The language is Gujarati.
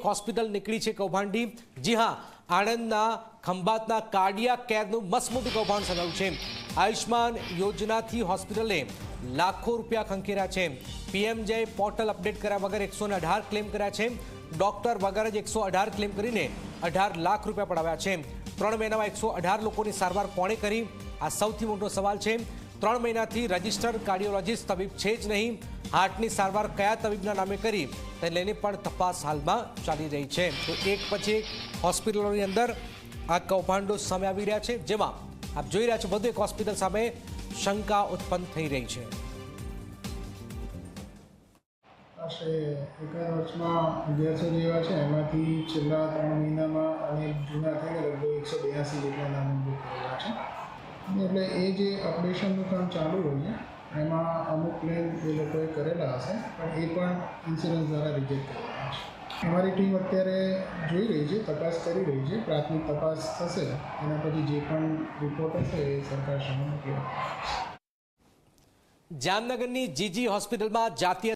એક હોસ્પિટલ નીકળી છે કૌભાંડી. જી હા, આણંદના ખંભાતના કાર્ડિયા કેરનું મસમોટું કૌભાંડ સર્જાયું છે. આયુષ્માન યોજનાથી હોસ્પિટલે લાખો રૂપિયા ખંખેર્યા છે. પીએમજે પોર્ટલ અપડેટ કર્યા વગર એકસો અઢાર ક્લેમ કર્યા છે. ડોક્ટર વગર જ એકસો અઢાર ક્લેમ કરીને અઢાર લાખ રૂપિયા પડાવ્યા છે. ત્રણ મહિનામાં એકસો અઢાર લોકોની સારવાર કોણે કરી? આ સૌથી મોટો સવાલ છે. ત્રણ મહિનાથી રજિસ્ટર્ડ કાર્ડિયોલોજિસ્ટ તબીબ છે જ નહીં. હાર્ટની સારવાર કયા તબીબના નામે કરી તે લઈને પણ તપાસ હાલમાં ચાલી રહી છે. તો એક પછી એક હોસ્પિટલોની અંદર આ કૌભાંડો સામે આવી રહ્યા છે, જેમાં આપ જોઈ રહ્યા છો વધુ એક હોસ્પિટલ સામે શંકા ઉત્પન્ન થઈ રહી છે. એકાદ વર્ષમાં અગિયારસો જેવા છે, એમાંથી છેલ્લા ત્રણ મહિનામાં અને જૂના થઈને લગભગ એકસો બ્યાસી જેટલા નામ બુક કરેલા છે. એટલે એ જે અપડેશનનું કામ ચાલુ હોય છે, એમાં અમુક પ્લેન એ લોકોએ કરેલા હશે, પણ એ પણ ઇન્સ્યોરન્સ દ્વારા રિજેક્ટ કરેલા છે. અમારી ટીમ અત્યારે જોઈ રહી છે, તપાસ કરી રહી છે, પ્રાથમિક તપાસ થશે, એના પછી જે પણ રિપોર્ટ હશે એ સરકાર સામે મોકલી જામનગરની જીજી હોસ્પિટલમાં જાતીય